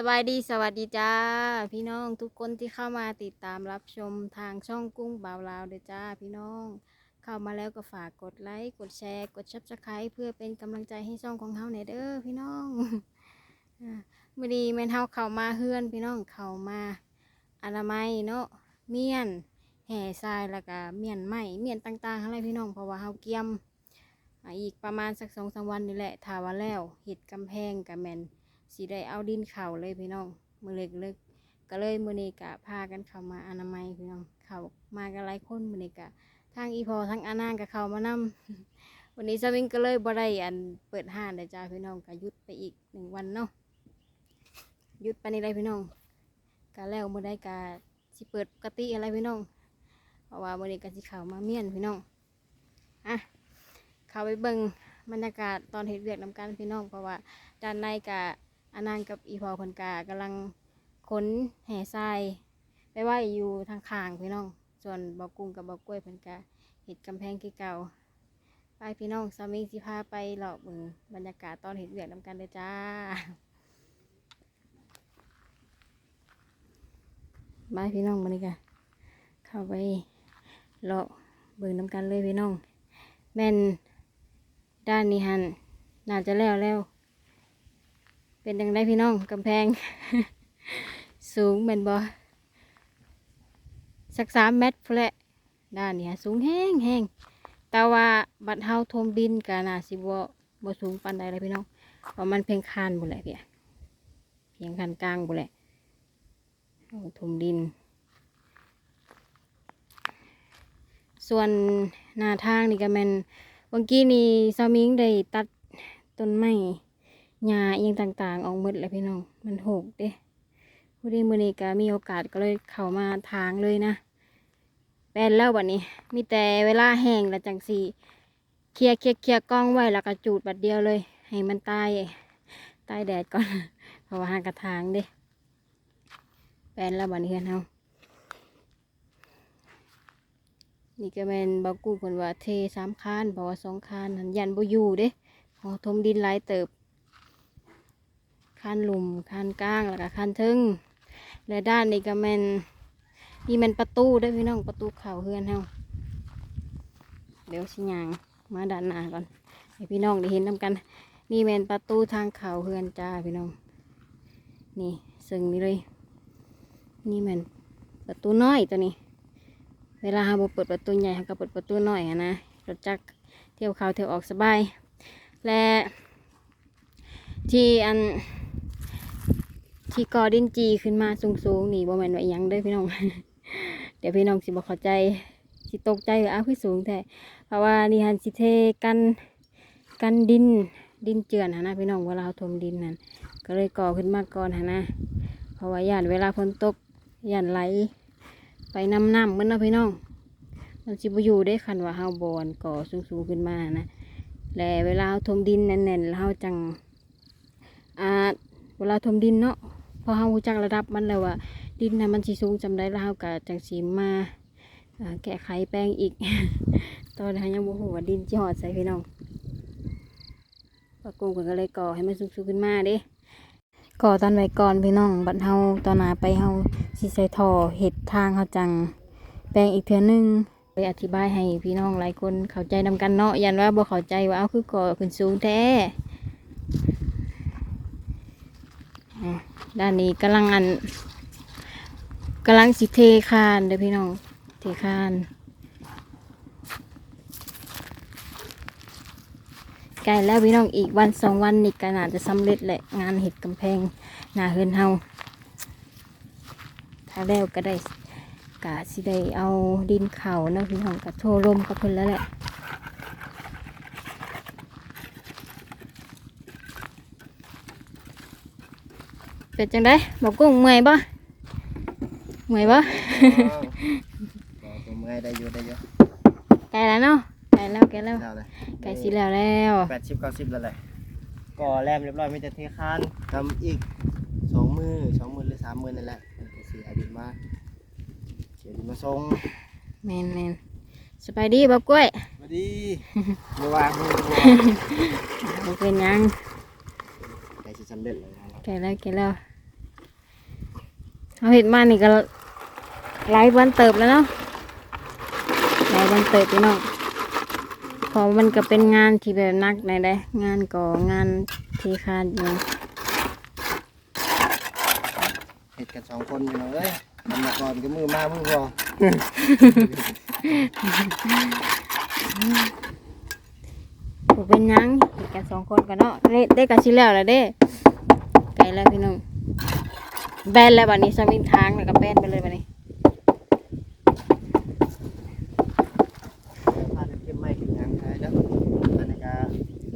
สบายดีสวัสดีจ้า พี่น้องทุกคนที่เข้ามาติดตามรับชมทางช่องกุ้งบ่าวลาวเด้อจ้า พี่น้อง เข้ามาแล้วก็ฝากกดไลค์กดแชร์ กดชับสไครต์เพื่อเป็นกำลังใจให้ช่องของเฮาในอยเด้อพี่น้องอ่ามื่อดีแม่นเฮาเข้ามาเฮือน พี่น้องเข้ามาอนามัยเนาะเมียน แห่ทรายแล้วก็เมียนไหมเมียนต่างๆอะไรพี่น้องเพราะว่าเฮาเกี่ยมอีกประมาณสักสองสามวันนี่แหละถ้าว่าแล้วเห็ดกำแพงกับแมน สีได้เอาดินเข่าเลยพี่น้องมือเล็กเล็กก็เลยมือนี้กะพากันเข้ามาอนามัยพี่น้องเข้ามากันหลายคนมือนี้กะทางอีพอทางอานางก็เข้ามานำวันนี้สวิงก็เลยบ่ได้อันเปิดห้านเลยจ้าพี่น้องก็ยุดไปอีกหนึ่งวันเนาะยุดไปในี่เลยพี่น้องกะแล้วมือได้กะสิเปิดปกติอะไรพี่น้องเพราะว่ามือนี้กะสิเข้ามาเมียนพี่น้องอะเข้าไปเบิ่งบรรยากาศตอนเห็ดเวียกนำกันพี่น้องเพราะว่าด้านในกะ อานางกับอีพอเพันกากำลังขนแห่ทรายไปไว้อยู่ทางข้างพี่น้อง ส่วนบอกกุ้งกับบอกกล้วยเพันกาเห็ดกำแพงคือเก่าไปพี่น้องสามีสิพาไปหลอกเบิ่งบรรยากาศตอนเห็ดเวียกนำกันเลยจ้า บายพี่น้องมานี่กะเข้าไปเลาะเบิ่งนำกันเลยพี่น้อง แม่นด้านนี้หันน่าจะแล้วแล้ว เป็นยังไงพี่น้องกำแพง สูงเป็นบ่สักสามเมตรพนแหละด้านนี้ฮะสูงแห้งแห้งแต่ว่าบัดเฮาทมดินกะน่าสิบ่บ่สูงปานใดเลยพี่น้องเพราะมันเพียงคานบุแหละเพียเพียงคานกลางบุแหละทมดิน ส่วนหน้าทางนี่ก็แม่นเมื่อกี้นี่ซามิงได้ตัดต้นไม้ หญ้าอหยังต่างๆ ออกหมดแล้วพี่น้อง มันหกเด้พอดีมือนี้ก็มีโอกาสก็เลยเข้ามาทางเลยนะแปลนแล้วบัดนี้ มีแต่เวลาแห้งแล้วจังสีเคลียร์เคลียร์เคลียร์กล้องไว้แล้วก็จูดบัดเดียวเลย ให้มันตายตายแดดก่อนเพราะว่าหางกระทางเด้แปลนแล้วบัดนี้เฮือนเฮานี่ก็เป็นบากูเพิ่นว่าเทสามคานเพราะว่าสองคานหันยันบ่อยู่เด้เพอทมดินหลายเติบ คานหลุมคานกลางแล้วก็คานทึงและด้านนี้ก็แมนนี่มันประตูเด้พี่น้องประตูเข้าเฮือนเฮาเดี๋ยวสิยางมาด้านหน้าก่อนให้พี่น้องได้เห็นนํกัน นี่แมนประตูทางเข้าเฮือนจ้าพี่น้อง นี่ซึ่งนี่เลย นี่แมนประตูน้อยตัวนี้ เวลาเราเปิดประตูใหญ่เราก็เปิดประตูน้อยอะนะรถจักรเที่ยวเข้าเที่ยวออกสบาย และที่อัน ที่กอดินจีขึ้นมาสูงๆนี่บ่แม่นว่าอิหยังเด้อพี่น้อง เดี๋ยวพี่น้องสิบ่เข้าใจสิตกใจว่าอ้าวคือสูงแท้เพราะว่านี่หันสิเทกันกันดินดินเจือนหนนะพี่น้องเวลาเราถมดินนั่นก็เลยก่อขึ้นมาก่อนหนนะเพราะว่าย่านเวลาฝนตกย่านไหล ไปน้ำน้ำมันเนาะพี่น้อง มันสิบอยู่ได้คันว่าเฮาบอนก่อสูงๆขึ้นมานะและเวลาเฮาถมดินแน่นๆแล้วเฮาจังอ่าเวลาถมดินเนาะ พอเฮารู้จักระดับมันแล้วว่าดินน่ะมันสิสูงจำได้แล้วเฮาก็จังสิมาแก้ไขแปลงอีก ตอนนี้ยังบ่ฮู้ว่าดินสิฮอดใส่พี่น้องปะกงก็เลยก่อให้มันสูงๆขึ้นมาเด้ก่อตอนไว้ก่อนพี่น้อง บัดเฮาตอนหน้าไปเฮาสิใส่ท่อเห็ดทางเฮาจัง แปลงอีกเทื่อนึงไปอธิบายให้พี่น้องหลายคนเข้าใจนำกันเนาะยันว่าบ่เข้าใจว่าเอาคือก่อขึ้นสูงแท้อะ ด้านนี้กำลังอันกำลังสิเทคานเด้อพี่น้องเทคานใกล้แล้วพี่น้องอีกวันสองวันนี่ก็น่าจะสำเร็จแหละงานเห็ดกำแพงหน้าเฮือนเฮาถ้าแล้วก็ได้กะสิได้เอาดินเขาเนาะพี่น้องกะโชว์ลมกับเพิ่นแล้วแหละ เป็นจังได้บอกกุ้งเมื่อยบ่เมื่อยบ่ก็ผมไงได้อยู่ได้เยอะไกลแล้วเนาะไกลแล้วไกลแล้วแล้วเลยไกลสิแล้วแล้วแปดสิบเก้าสิบแล้วเลยก่อแรมเรียบร้อยมีแต่เทคานทำอีกสองมือสองมือหรือสามมือนั่นแหละก็เสียดินมาเสียดินมาส่งแมนแมนสบายดีบ่กล้วยสวัสดีเมื่อวานมือบ่เป็นหยังใกล้จะสำเร็จแล้วนะไกลแล้วไกลแล้ว เอาเห็ดมานี่ก็หลายวันเติบแล้วเนาะหลายวันเติบพี่น้องเพอมันก็เป็นงานที่แบบหนักในได้งานก่องานเทคานอยู่เห็ดกันสองคนพี่น้องเอ้ยทำมาก่อนก็มือมามือพอผูเป็นหยังเฮ็ดกันสองคนกันเนาะได้ได้กันชิแล้วแหละเด้ไกลแล้วพี่น้อง แบนแล้วบัดนี้สวิงทางแล้วก็แบนไปเลยบัดนี้พาเก็บไม้เก็บหยังขายแล้วอันนี้ก็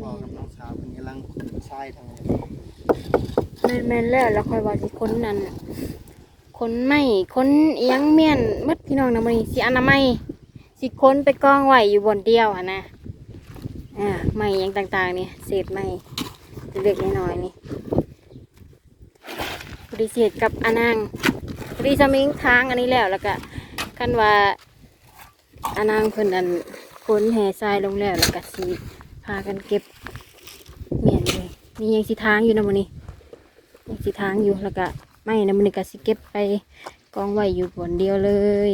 พ่อกับน้องสาวเพิ่นกำลังขุดทรายทางนี้แม่นแม่นแล้วแล้วค่อยว่าสิคนนั่นคนไม่คนเอียงเมียนหมัดพี่น้องนะมื้อนี้สิอนามัยสิคนไปกองไว้อยู่บนเดียวหั่นนะอ่าไม้หยังต่างๆนี่เศษไม้เล็กๆน้อยๆนี่ ปฏิเสธกับอนางปฏิสมิงทางอันนี้แล้วแล้วก็คันว่าอนางเพิ่นอันคนแห่ทรายลงแล้วแล้วก็สิพากันเก็บเมียนเลยมียังสิทางอยู่นะมื้อนี้ยังสีทางอยู่แล้วก็ไม่นะมันก็สิเก็บไปกองไว้อยู่บนเดียวเลย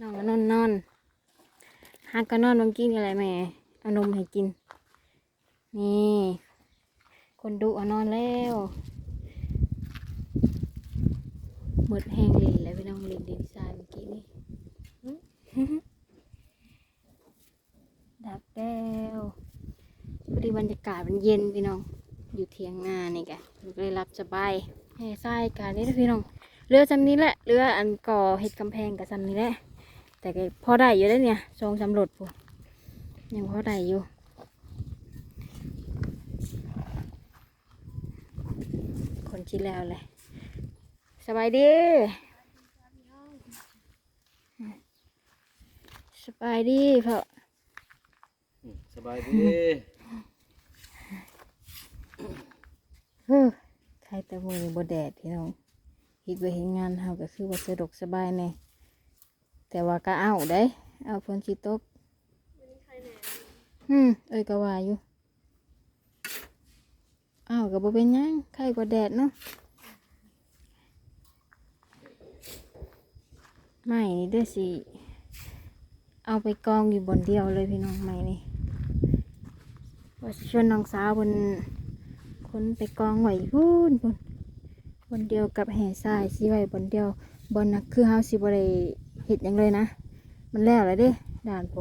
นอนก็นอนนอนฮักก็นอนบางกินอะไรแม่เอานมให้กินนี่คนดูเอานอนแล้ว หมดแห้งลินแล้วพี่น้องลินดินทรายเมื่อกี้นี่อื้อดับแล้วพอดีบรรยากาศมันเย็นพี่น้อง อยู่เทียงนานี่แกเลยรับสบายแห่ทรายกานี่นะพี่น้องเรือจำนี้แหละเรืออันก่อเห็ดกำแพงกับจำนี้แหละแต่ก็พอได้อยู่แล้วเนี่ยทรงสำรวจปุ๊ยังพอได้อยู่คนที่แล้วเลย สบายดีสบายดีพ่อสบายดีเฮ้อใครแต่มือนี่บ่แดดพี่น้องคิดว่าเห็นงานเฮาก็คือว่าสะดวกสบายแน่แต่ว่าก็เอาได้ เอาฝนสิตกอืมเอ้ยก็ว่าอยู่อ้าวก็บ่เป็นหยังใครกว่าแดดเนาะ ไม่นี่ด้อสิ เอาไปกองอยู่บนเดียวเลยพี่น้องไม่นี่ว่าชวนน้องสาวบนคนไปกองไว้พูนพูนบนเดียวกับแห่ทรายสิไว้บนเดียวบนนะคือเฮาสิบ่ได้เฮ็ดหยังเลยนะ มันแล้วแล้วเด้ด่านโป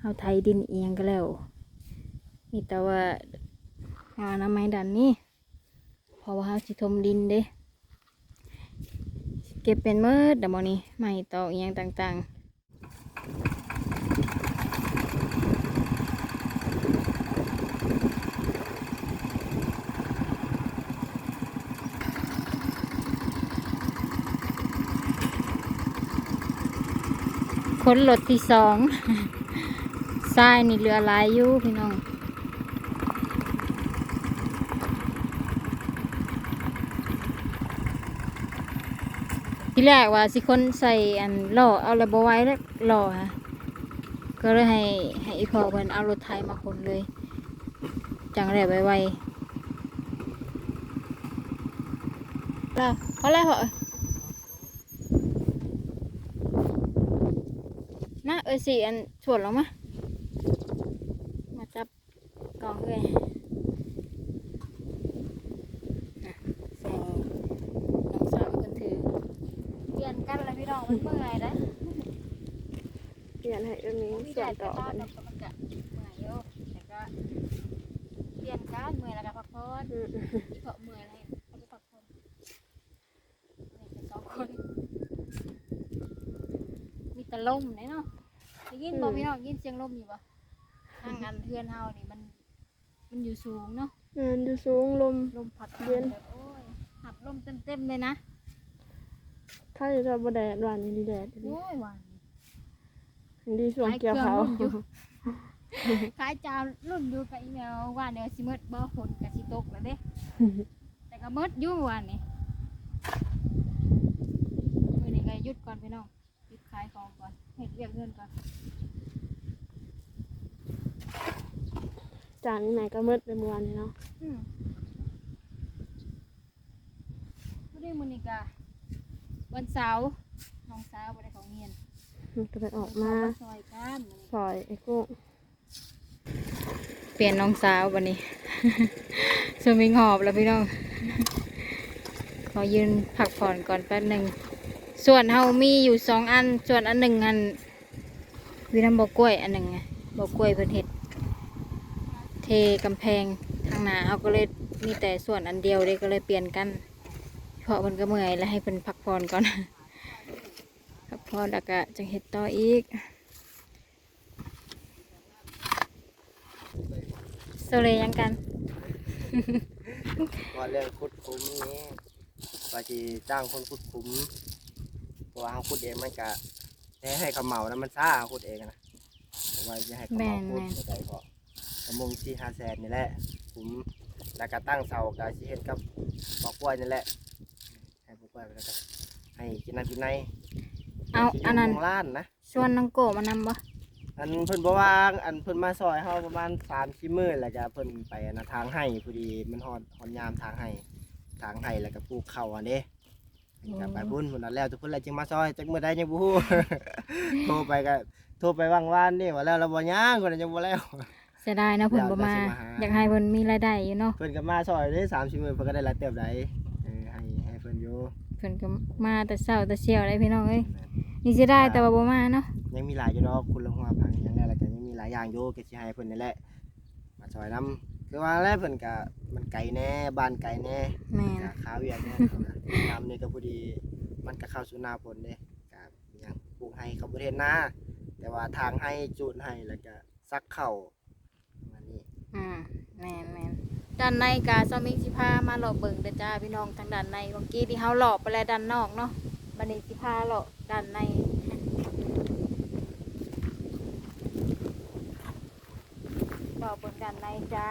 เฮาไทยดินเอียงก็แล้วมีแต่ว่าหาน้ำไม้ดันนี้เพราะว่าเฮาสิทมดินเด้ เก็บเป็นเมิดเดยวมื้อนี้ไม้ตอกเอียงต่างๆคนรถที่สองทรายนี่เรือหลายอยู่พี่น้อง ที่แรกว่าสิคนใส่อันล่อเอาระบไว้แล้วล่อฮะก็เลยให้ให้อีพอเพิ่นเอารถไทยมาคนเลย จังไรกไวๆแล้วพอแล้วเหรอมาเอ้ยสิอันชวนลงมาจับกองเลยอะใส่น้องสาวเป็นคนถือ เปลี่ยนกันแล้วพี่น้องมันเมื่อยเลย เปลี่ ยนให้เอ็มนี้มีส่แดวนดต่ก็อต้อกันนดอกมันจะเมื่อยอยู่แต่ก็เปลี่ยนกันเมื่อยแล้วก็พักผ่อนเพราะเมื่อยอะไรเขาจะพักผ่อนเมื่อยกันสองคน มีแต่ลมเนี่ยเนาะได้ยินบ่พี่น้องยินเสียงลมอยู่บ่ทางอันเพื่อนเฮานี่มัน มันอยู่สูงเนาะเงินอยู่สูงลมลมพัดเย็นแบบโอ้ยหับลมเต็มๆเลยนะถ้าจะจะบ่แดดหวานนี่ดีแดดดีโอ้ยหวาน ดีส่วนเกี่ยวเขาขายเครื่องรุ่นอยู่ขายจาวรุ่นอยู่กับอีเมลว่าเดี๋ยวสิหมืดบ่ฝนกับสิตกแล้วเด้แต่ก็หมืดอยู่วันนี้มื้อนี้ก็หยุดก่อนพี่น้องหยุดขายของก่อนเฮ็ดเรียกเงินก่อนจานนี้ไหนก็มืดไปเมื่อวานนี้เนาะอืมบ่ได้มื้อนี้ก็วันเสาร์น้องสาวบ่ได้ของเรียน มันก็เลยออกมาซอยกันมื้อนี้ซอยไอ้กุ้งเปลี่ยนน้องสาววันนี้สมิงหอบแล้วพี่น้อง ขอยืนพักผ่อนก่อนแป๊บหนึ่ง ส่วนเฮามีอยู่สองอัน ส่วนอันหนึ่งอันวินำบอกกล้วยอันหนึ่งไงบอกกล้วยเพิ่นเห็ด เทกำแพงทางหน้าเฮาก็เลยมีแต่ส่วนอันเดียวเลยก็เลยเปลี่ยนกัน เพราะมันก็เมื่อยแล้วให้เพิ่นพักผ่อนก่อน พักผ่อนแล้วก็จะเห็ดต่ออีกโซเลยยังกันว่าเรื่องขุดคุ้มนี้ว่าจีจ้างคนขุดคุ้มเพราะว่าเขาขุดเองมันก็ให้ให้เขาเหมานะมันซ่าเขาขุดเองนะเพราะว่าจะให้เขาเหมาขุดแม่นแต่ก็กระมงสี่ห้าแสนนี่แหละคุ้มแล้วก็ตั้งเสากับชีเห็ดกับบอกกล้วยนี่แหละให้บอกกล้วยไปแล้วก็ให้กินน้ำกินใน เอาอันนั้นของร้านนะ ชวนน้องโกะมานำบ่อันเพิ่นบอกว่าอันเพิ่นมาซอยเฮาประมาณสามสี่มื้อแล้วก็เพิ่นไปอันนะทางให้พอดีมันฮอดฮอดยามทางให้ทางให้แล้วก็ปลูกข้าวอันเด้ก็ไปบุญพุ่นนั้นแล้วทุกคนแล้วจึงมาซอยจักมื้อใดยังบ่ฮู้ โทรไปก็โทรไปว่างวานนี่ว่าแล้วเราบ่ย่างคนนั้นยังบ่แล้ว เสียดายเนาะเพิ่นบ่มาอยากจะสิมาหาอยากให้เพิ่นมีรายได้อยู่เนาะ เพิ่นก็มาซอยเด้สามสี่มื้อเพิ่นก็ได้หลายเติบได้ พิ่นก็มาแต่เช้าแต่เช้าได้พี่น้องเอ้ยนี่สิได้แต่ว่าบ่มาเนาะยังมีหลายอยู่ดอกคุณลงหัวพังยังได้แล้วก็ยังมีหลายอย่างอยู่ก็สิให้เพิ่นนี่แหละมาซอยนํคือว่าแล้วเพิ่นก็มันไกลแน่บ้านไกลแน่แม่นกะข้าวเวียงเนี่ยน้ำนี่ก็พอดีมันก็เข้าสู่หน้าฝนเด้กะอิหยังปลูกให้เขาประเทศนาแต่ว่าทางให้จูดให้แล้วก็ซักเข่าอันนี้อืมแม่นแม่น ด้านในก็ซอมิงสิพามาเลาะเบิ่งเด้อจ้าพี่น้องทางด้านในเมื่อกี้ที่เฮาเลาะไปแล้วด้านนอกเนาะบัดนี้สิพาเลาะด้านในเลาะเบิ่งด้านในจ้า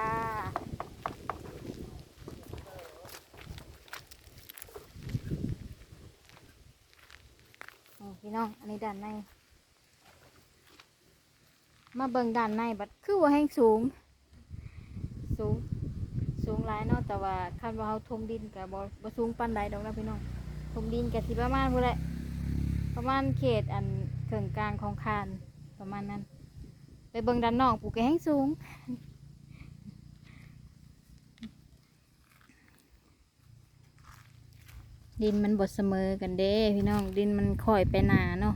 พี่น้องอันนี้ด้านใน มาเบิ่งด้านในบัดคือว่าแห้งสูง หลายเนาะแต่ว่าคันว่าเฮาทมดินกับบ่บ่สูงปานใดดอกนะพี่น้องทมดินก็สิประมาณพุ่นแหละประมาณเขตอันเกิงกลางของคานประมาณนั้น ไปเบิ่งด้านนอกปลูกแห้งสูงดินมันบดเสมอกันเด้พี่น้องดินมันค่อยไปหนาเนาะ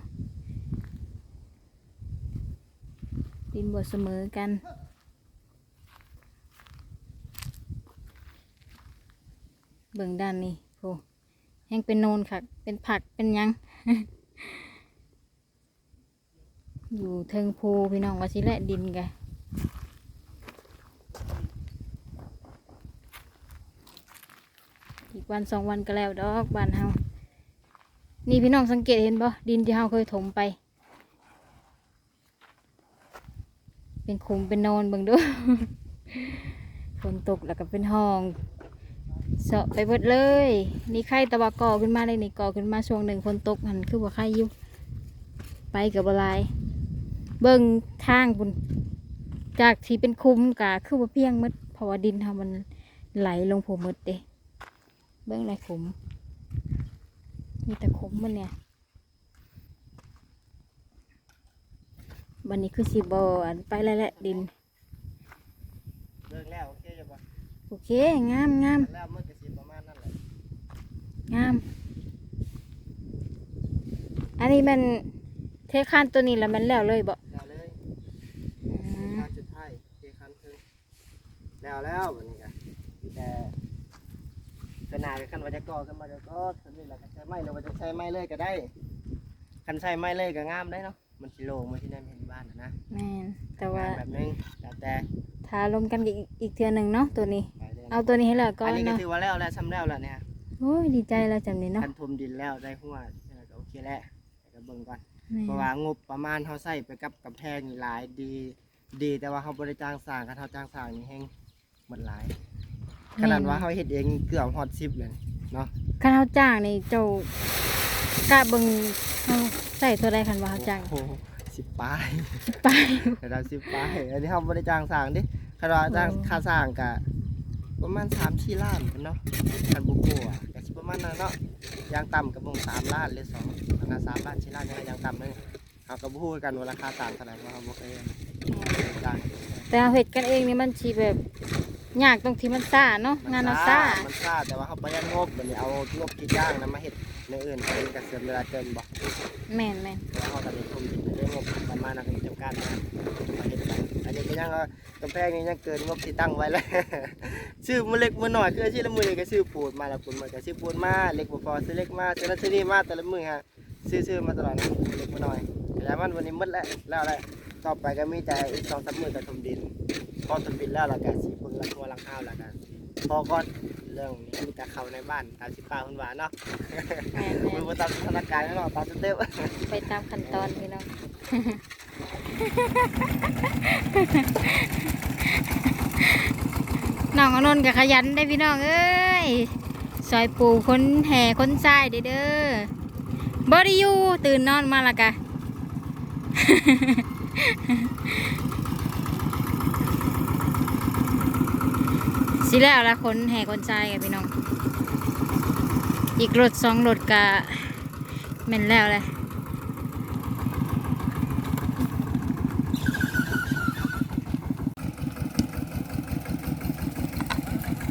ดินบดเสมอกัน เบิ่งด้านนี้โหแห้งเป็นโนนค่ะ เป็นผักเป็นยัง อยู่เทิงภูพี่น้องว่าสิแหละดินกะอีกวันสองวันก็แล้วดอกบ้านเฮานี่พี่น้องสังเกตเห็นบ่ดินที่เฮาเคยถมไป เป็นขุมเป็นโนนเบิ่งเดูฝนตกแล้วก็เป็นห้อง เสาะไปเบิดเลย นี่ไข่ตะวะก่อขึ้นมาเลยนี่ก่อขึ้นมาช่วงหนึ่งฝนตกหันคือว่าไข่อยู่ไปกับบหลายเบิ่งทางบุญจากที่เป็นคุ้มกะคือว่าเพียงหมดเพราะว่าดินทามันไหลลงผมมดเด้เบิ่งอะไรขุมมีแต่ขุมมันเนี่ยวันนี้คือสีบอันไปแล้วแหละดินเลิกแล้ว โอเคจ้ะบ่โอเค งามงามแล้วมันก็สิประมาณนั้นแหละงาม อันนี้มันเทคานตัวนี้แล้วมันแล้วเลยบ่แล้วเลยอืมทางจุดท้ายเทคันคือแล้วแล้วบัดนี้ก็มีแต่ขนาดคันว่าจะก่อกันมาจะก่อคันนี้แหละก็ใช้ไม้หรือว่าจะใช้ไม้เลยก็ได้คันใช้ไม้เลยก็งามได้เนาะมันสิโล่งมันสิได้ไม่เห็นบ้านนะนะแม่นแต่ว่าแบบนึงแล้วแต่ทาลมกันอีกอีกเทือหนึ่งเนาะตัวนี้ไปเลยเอาตัวนี้ให้แล้วก่ออันนนี้ก็เนาะถือว่าแล้วแล้วซ้ำแล้วแล้วเนี่ยโอ้ยดีใจแล้วจำนี้เนาะคันทมดินแล้วได้หัวแล้วก็โอเคแล้วแต่ก็เบิ่งก่อนแม่เพราะว่างบประมาณเขาใส่ไปกับกับแพงนี่หลายดี ดีแต่ว่าเขาบริจ้างสร้างกันเขาจ้างสร้างนี่แห้งหมดหลาย ขนาดว่าเขาเฮ็ดเองเกือบฮอดสิบเลยเนาะคันเฮาจ้างนี่เจ้ากะเบิ่งเฮาใส่เท่าใดคันว่าเฮาจ้างโอ้โหสิบป้ายไประดับสิบป้ายอันนี้เขาบริจ้างสร้างดิ ขนาดว่าจ้างโอ้ค่าสร้างกะประมาณสามสี่ล้านกันเนาะคันบุกโกะกะสิประประมาณนั้นเนาะยางต่ำกับวงสามล้านหรือสองอันนั้นสามล้านสี่ล้านยังไงยางต่ำเลยเขาก็บ่ฮู้กันว่าราคาต่างเท่าไหร่เพราะเขาบ่เคยจ้างแต่เอาเห็ดกันเองนี่มันชีแบบยากตรงที่มันซ่าเนาะงานเราซ่ามันซ่าแต่ว่าเขาประหยัดงบแบบนี้เอางบที่จ้างนำมาเฮ็ดในอื่นไปก็เสียเวลาเกินบ่แม่นแม่นแล้วเขาก็ได้ทุ่มที่ได้งบประมาณนั้นจำกัดนะมาเฮ็ดกันอั นี่ก็ยังว่ากำแพงนี่ยังเกินงบที่ตั้งไว้แล้วชื่อมือเล็กมือหน่อยคือชื่อละมือก็ชื่อปูดมาละปูดมาก็ชื่อปูดมาเล็กบ่พอซื้อเล็กมาซื้อนั้นชื่อนี่มาแต่ละมือฮะซื้อซื้อมาตลอดนะเล็กมือหน่อยแล้วมันวันนี้หมดแล้วแล้วแหละต่อไปก็มีแต่อีกสองสามมือก็ถมดินพอถมดินแล้วเราก็สิเบิ่งหลังหัวลังข้าวละกันพอก็ เรื่องนี้มีแต่เข้าในบ้านตามสิป้าเพิ่นว่าเนาะแม่นแม่มือนบ่ตามสถานการณ์เนาะตามสเต็ปไปตามขั้นตอนพี่น้อง น้องอนนท์กับขยันได้พี่น้องเอ้ยซอยปูคนแห่คนทรายเด้อเด้อบอดี้ยูตื่นนอนมาและกะ สิแล้วละคนแห่คนทรายกับพี่น้อง อีกรถสองรถกะแม่นแล้วเลย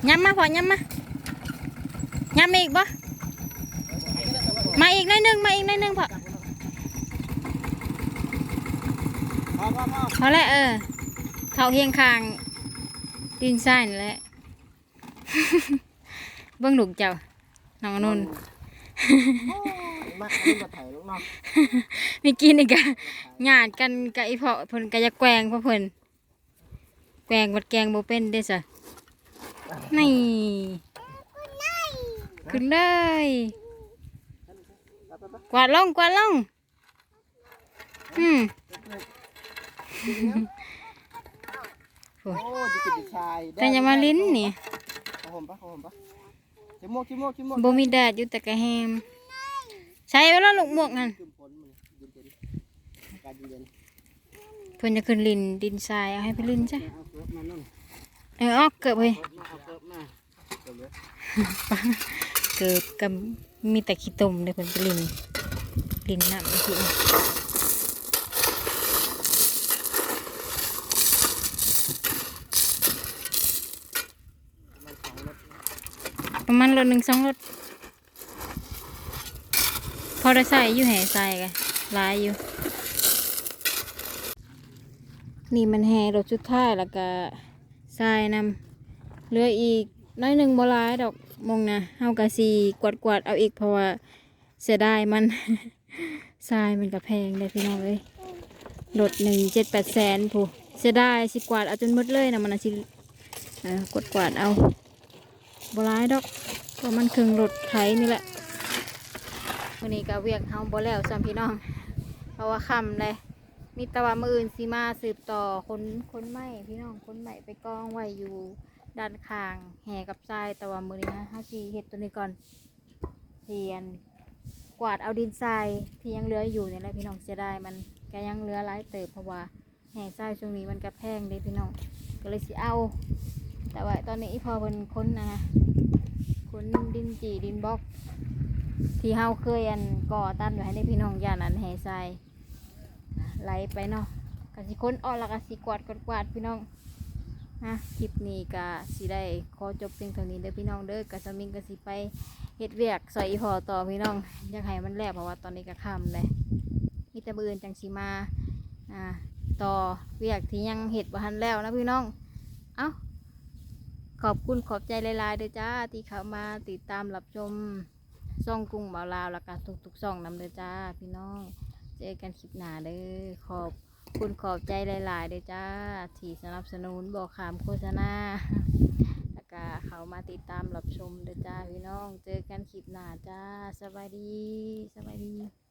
ย้ำมาพอย้ำมาย้ำมาอีกบ่มาอีกหน่อยหนึงมาอีกหน่อยหนึงพอพอพอพอพอแล้วเออเขาเฮียงคางดินทรายนี่แหละ เบิ่งลูกเจ้าน้องอนุ่นมาอันนี้มาถ่ายลูกเนาะมีกินนี่กะญาติกันกะอีพ่อเพิ่นกะจะแกล้งเพราะเพิ่นแกล้งวัดแกล้งบ่เป็นเด้อซะนี่ขึ้นเลย กวาดลงกวาดลงอืมโอ้จิกิจชายแต่อย่ามาลิ้นนี่เอา ผมปะเอาผมปะจิโมกจิโมกจิโมกบ่มีแดดอยู่แต่กะแฮมใช้ไว้แล้วลูกหมวกนั่นขึ้นฝนมันเย็นเย็นอากาศเย็นเพิ่นจะขึ้นลินดินทรายเอาให้ไปลินจ้ะเอาเกิบมานั่นเออออกเกิบเฮ้ยมาเอาเกิบมาเกิบเลยเกิบกับมีแต่ขี้ตมเด้อเพิ่นไปลินลินน้ำอีกที ประมาณรถหนึ่งสองรถพอได้ใส่อยู่แห่ใส่กันลายอยู่ นี่มันแห่รถชุดท้ายแล้วก็ใส่นำเหลืออีกน้อยหนึ่งบลายดอกมงนะเฮากะสีกวาดกวาดๆเอาอีกเพราะว่าเสียดายมันทรายมันก็แพงเลยพี่น้องเอ้ยรถหนึ่งเจ็ดแปดแสนผู้เสียดายสิกวาดเอาจนหมดเลยนะมันน่ะสิเออกวาดกวาดๆเอา บร้ายดอกเพราะมันครึ่งรถไถนี่แหละวันนี้ก็เวียกเฮาบ่แล้วซ้ำพี่น้อง เพราะว่าค่ำเลยมีตะวันมืออื่นสิมาสืบต่อคนคนใหม่พี่น้องคนใหม่ไปกองไว้อยู่ด้านข้างแห่กับทรายต่ว่ามือนี้นะห้าสีเห็ดตัวนี้ก่อนเทียนกวาดเอาดินทรายที่ยังเหลืออยู่เนี่ยแหละพี่น้องเสียดายมันก็ยังเหลือหลายเติบเพราะว่าแห่ทรายช่วงนี้มันก็แพงเลยพี่น้องก็เลยสิเอา แต่ว่าตอนนี้พอเพิ่นค้นนะนะค้นดินจีดินบล็อก ที่เฮาเคยอันก่อตั้นไว้ให้ในพี่น้องย่านอันแห่ทรายไหลไปเนาะกสิค้นออกล้วก็สิกวาดกวาดกวาดพี่น้องนะคลิปนี้ก็สิได้ขอจบเพียงเท่านี้เด้อพี่น้องเด้อกะสมิงก็สิไปเฮ็ดเวียกใส่อีพอต่อพี่น้องอยากให้มันแล้วเพราะว่าตอนนี้ก็ค่ำเลยมีแต่มืออื่นจังสิมาอ่าต่อเวียกที่ยังเฮ็ดบ่ทันแล้วนะพี่น้อง เอ้า ขอบคุณขอบใจหลายๆเด้อจ้า ที่เข้ามาติดตามรับชมซ่องกุ้งบ่าวลาวแล้วก็ทุกๆซ่องนำเด้อจ้า พี่น้องเจอกันคลิปหน้าเด้อขอบคุณขอบใจหลายๆเด้อจ้า ที่สนับสนุนบอกขามโฆษณาแล้วก็เข้ามาติดตามรับชมเด้อจ้า พี่น้องเจอกันคลิปหน้าจ้าสบายดีสบายดี